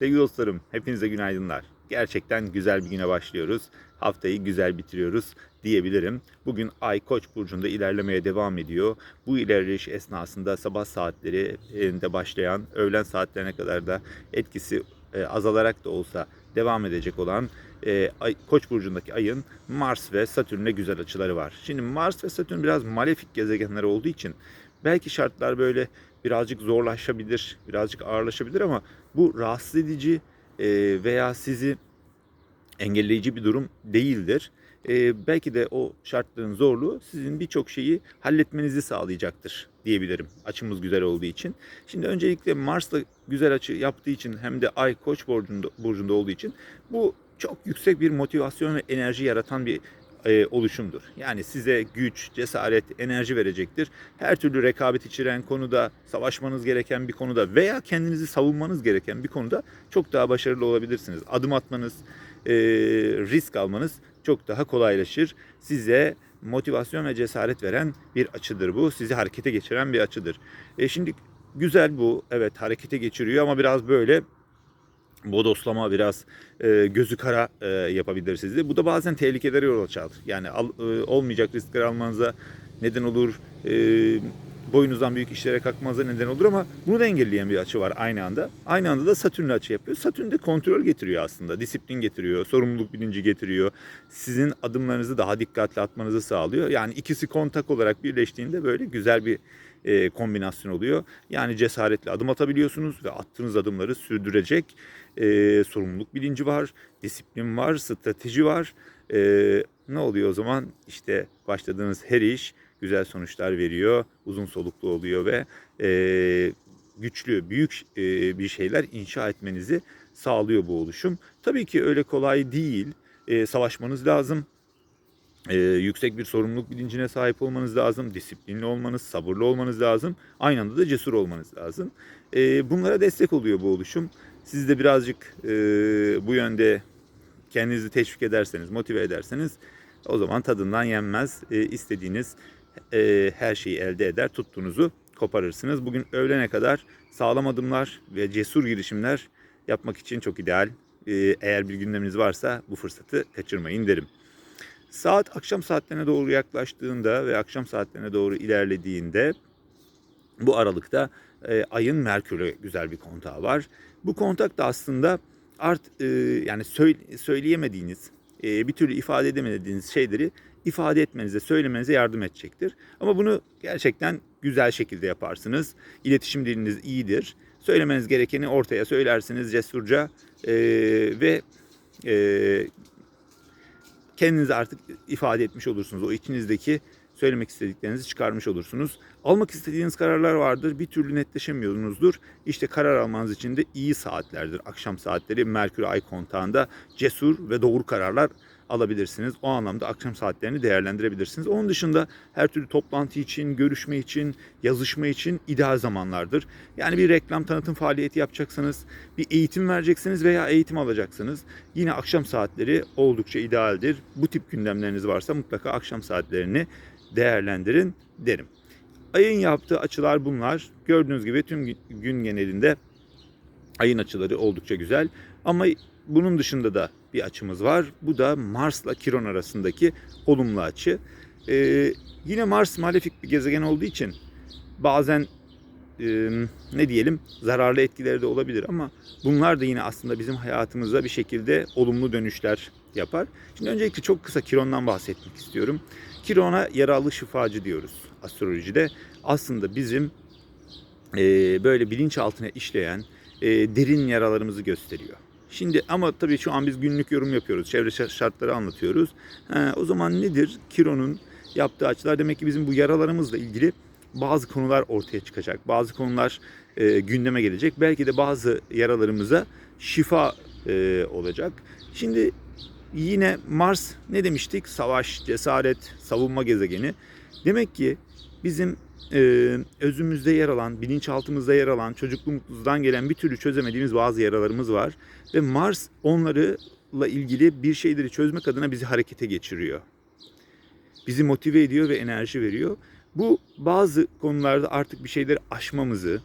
Sevgili dostlarım, hepinize günaydınlar. Gerçekten güzel bir güne başlıyoruz. Haftayı güzel bitiriyoruz diyebilirim. Bugün Ay Koç burcunda ilerlemeye devam ediyor. Bu ilerleyiş esnasında sabah saatlerinde başlayan öğlen saatlerine kadar da etkisi e, azalarak da olsa devam edecek olan e, Koç burcundaki ayın Mars ve Satürn'le güzel açıları var. Şimdi Mars ve Satürn biraz malefik gezegenler olduğu için belki şartlar böyle birazcık zorlaşabilir, birazcık ağırlaşabilir ama bu rahatsız edici e, veya sizi engelleyici bir durum değildir. E, belki de o şartların zorluğu sizin birçok şeyi halletmenizi sağlayacaktır diyebilirim. Açımız güzel olduğu için. Şimdi öncelikle Mars'la güzel açı yaptığı için hem de Ay Koç burcunda, burcunda olduğu için bu çok yüksek bir motivasyon ve enerji yaratan bir e, oluşumdur. Yani size güç, cesaret, enerji verecektir. Her türlü rekabet içeren konuda, savaşmanız gereken bir konuda veya kendinizi savunmanız gereken bir konuda çok daha başarılı olabilirsiniz. Adım atmanız, e, risk almanız çok daha kolaylaşır. Size motivasyon ve cesaret veren bir açıdır bu. Sizi harekete geçiren bir açıdır. E şimdi güzel bu. Evet harekete geçiriyor ama biraz böyle bodoslama biraz e, gözü kara e, yapabilir sizi. Bu da bazen tehlikelere yol açar. Yani al, e, olmayacak riskler almanıza neden olur. E, boyunuzdan büyük işlere kalkmanıza neden olur ama bunu da engelleyen bir açı var aynı anda. Aynı anda da Satürn'le açı yapıyor. Satürn de kontrol getiriyor aslında. Disiplin getiriyor, sorumluluk bilinci getiriyor. Sizin adımlarınızı daha dikkatli atmanızı sağlıyor. Yani ikisi kontak olarak birleştiğinde böyle güzel bir e, kombinasyon oluyor. Yani cesaretle adım atabiliyorsunuz ve attığınız adımları sürdürecek e, sorumluluk bilinci var, disiplin var, strateji var. E, ne oluyor o zaman? İşte başladığınız her iş güzel sonuçlar veriyor, uzun soluklu oluyor ve e, güçlü, büyük e, bir şeyler inşa etmenizi sağlıyor bu oluşum. Tabii ki öyle kolay değil. E, savaşmanız lazım. Ee, yüksek bir sorumluluk bilincine sahip olmanız lazım, disiplinli olmanız, sabırlı olmanız lazım, aynı anda da cesur olmanız lazım. Ee, bunlara destek oluyor bu oluşum. Siz de birazcık e, bu yönde kendinizi teşvik ederseniz, motive ederseniz o zaman tadından yenmez. E, istediğiniz e, her şeyi elde eder, tuttuğunuzu koparırsınız. Bugün öğlene kadar sağlam adımlar ve cesur girişimler yapmak için çok ideal. E, eğer bir gündeminiz varsa bu fırsatı kaçırmayın derim. Saat akşam saatlerine doğru yaklaştığında ve akşam saatlerine doğru ilerlediğinde bu aralıkta e, ayın Merkür'e güzel bir kontağı var. Bu kontak da aslında art e, yani söyle, söyleyemediğiniz, e, bir türlü ifade edemediğiniz şeyleri ifade etmenize, söylemenize yardım edecektir. Ama bunu gerçekten güzel şekilde yaparsınız. İletişim diliniz iyidir. Söylemeniz gerekeni ortaya söylersiniz cesurca e, ve e, kendinizi artık ifade etmiş olursunuz. O içinizdeki söylemek istediklerinizi çıkarmış olursunuz. Almak istediğiniz kararlar vardır. Bir türlü netleşemiyorsunuzdur. İşte karar almanız için de iyi saatlerdir. Akşam saatleri Merkür Ay kontağında cesur ve doğru kararlar alabilirsiniz. O anlamda akşam saatlerini değerlendirebilirsiniz. Onun dışında her türlü toplantı için, görüşme için, yazışma için ideal zamanlardır. Yani bir reklam tanıtım faaliyeti yapacaksanız, bir eğitim vereceksiniz veya eğitim alacaksınız. Yine akşam saatleri oldukça idealdir. Bu tip gündemleriniz varsa mutlaka akşam saatlerini değerlendirin derim. Ayın yaptığı açılar bunlar. Gördüğünüz gibi tüm gün genelinde ayın açıları oldukça güzel. Ama bunun dışında da bir açımız var. Bu da Mars'la Kiron arasındaki olumlu açı. Ee, yine Mars malefik bir gezegen olduğu için bazen e, ne diyelim zararlı etkileri de olabilir ama bunlar da yine aslında bizim hayatımıza bir şekilde olumlu dönüşler yapar. Şimdi öncelikle çok kısa Kiron'dan bahsetmek istiyorum. Kiron'a yaralı şifacı diyoruz astrolojide. Aslında bizim e, böyle bilinçaltına işleyen e, derin yaralarımızı gösteriyor. Şimdi ama tabii şu an biz günlük yorum yapıyoruz. Çevre şartları anlatıyoruz. Ha, o zaman nedir? Kiron'un yaptığı açılar demek ki bizim bu yaralarımızla ilgili bazı konular ortaya çıkacak. Bazı konular e, gündeme gelecek. Belki de bazı yaralarımıza şifa e, olacak. Şimdi yine Mars ne demiştik? Savaş, cesaret, savunma gezegeni. Demek ki bizim e, özümüzde yer alan, bilinçaltımızda yer alan, çocukluğumuzdan gelen bir türlü çözemediğimiz bazı yaralarımız var. Ve Mars onlarla ilgili bir şeyleri çözmek adına bizi harekete geçiriyor. Bizi motive ediyor ve enerji veriyor. Bu bazı konularda artık bir şeyleri aşmamızı,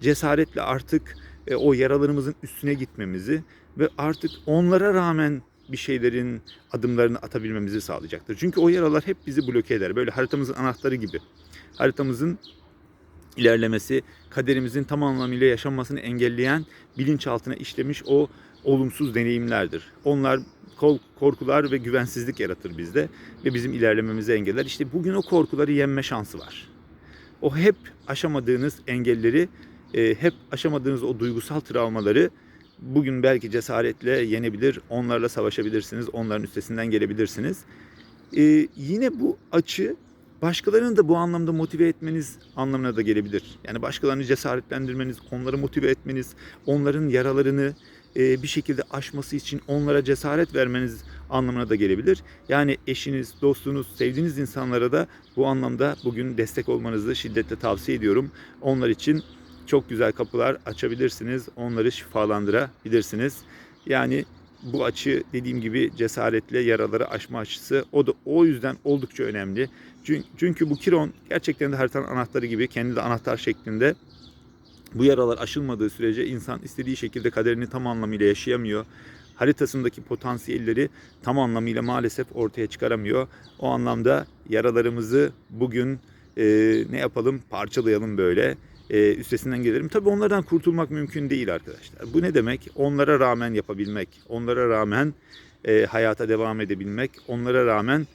cesaretle artık e, o yaralarımızın üstüne gitmemizi ve artık onlara rağmen bir şeylerin adımlarını atabilmemizi sağlayacaktır. Çünkü o yaralar hep bizi bloke eder. Böyle haritamızın anahtarı gibi. Haritamızın ilerlemesi, kaderimizin tam anlamıyla yaşanmasını engelleyen bilinçaltına işlemiş o olumsuz deneyimlerdir. Onlar korkular ve güvensizlik yaratır bizde ve bizim ilerlememizi engeller. İşte bugün o korkuları yenme şansı var. O hep aşamadığınız engelleri, e, hep aşamadığınız o duygusal travmaları bugün belki cesaretle yenebilir, onlarla savaşabilirsiniz, onların üstesinden gelebilirsiniz. E, yine bu açı başkalarını da bu anlamda motive etmeniz anlamına da gelebilir. Yani başkalarını cesaretlendirmeniz, onları motive etmeniz, onların yaralarını e, bir şekilde aşması için onlara cesaret vermeniz anlamına da gelebilir. Yani eşiniz, dostunuz, sevdiğiniz insanlara da bu anlamda bugün destek olmanızı şiddetle tavsiye ediyorum. Onlar için çok güzel kapılar açabilirsiniz. Onları şifalandırabilirsiniz. Yani bu açı dediğim gibi cesaretle yaraları aşma açısı o da o yüzden oldukça önemli. Çünkü, çünkü bu Kiron gerçekten de haritanın anahtarı gibi kendi de anahtar şeklinde bu yaralar aşılmadığı sürece insan istediği şekilde kaderini tam anlamıyla yaşayamıyor. Haritasındaki potansiyelleri tam anlamıyla maalesef ortaya çıkaramıyor. O anlamda yaralarımızı bugün e, ne yapalım parçalayalım böyle e, üstesinden gelelim. Tabii onlardan kurtulmak mümkün değil arkadaşlar. Bu ne demek? Onlara rağmen yapabilmek, onlara rağmen e, hayata devam edebilmek, onlara rağmen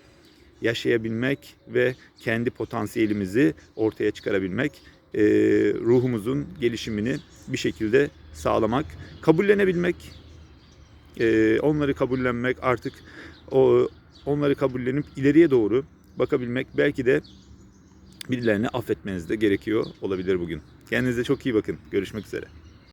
yaşayabilmek ve kendi potansiyelimizi ortaya çıkarabilmek, e, ruhumuzun gelişimini bir şekilde sağlamak, kabullenebilmek, e, onları kabullenmek artık o onları kabullenip ileriye doğru bakabilmek belki de birilerini affetmeniz de gerekiyor olabilir bugün. Kendinize çok iyi bakın. Görüşmek üzere.